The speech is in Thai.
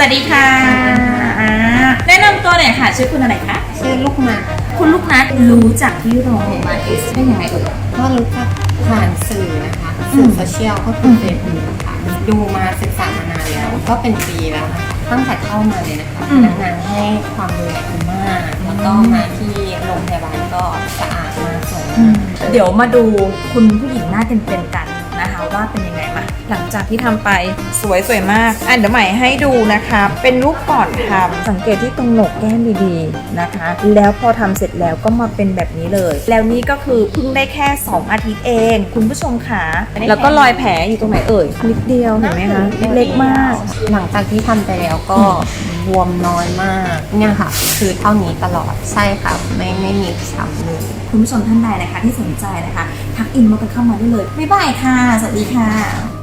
สวัสดีค่ะอ่าแนะนำตัวหน่อยค่ะ ชื่อคุณอะไรคะ ชื่อลูกหมากคุณลูกนัดรู้จักที่โรงพยาบาลเอสได้ยังไงเอ่ย ก็รู้จักผ่านสื่อนะคะสื่อโซเชียลก็คือเฟซบุ๊กค่ะดูมาศึกษามานานแล้วก็เป็นปีแล้วนะคะตั้งแต่เข้ามาเลยนะคะพนักงานให้ความดูแลดีมากแล้วก็มาที่โรงพยาบาลก็สะอาดมากสวยมาก เดี๋ยวมาดูคุณผู้หญิงหน้าเต็มๆกันนะคะ ว่าเป็นยังไงมาหลังจากที่ทำไปสวยสวยมากอะเดี๋ยวใหม่ให้ดูนะคะ เป็นรูปก่อนทำสังเกตที่ตรงโหนกแก้มดีๆนะคะ แล้วพอทำเสร็จแล้วก็มาเป็นแบบนี้เลย แล้วนี่ก็คือเพิ่งได้แค่ 2 อาทิตย์เอง คุณผู้ชมค่ะแล้วก็รอยแผลอยู่ตรงไหนเอ่ยนิดเดียวเห็นไหมคะเล็กมาก หลังจากที่ทำไปแล้วก็บวมน้อยมากเนี่ยค่ะ คือเท่านี้ตลอดใช่ค่ะไม่ไม่มีช้ำเลยคุณผู้ชมท่านใดนะคะที่สนใจนะคะ ทักอินมากันเข้ามาได้เลยบ๊ายบายค่ะสวัสดีค่ะ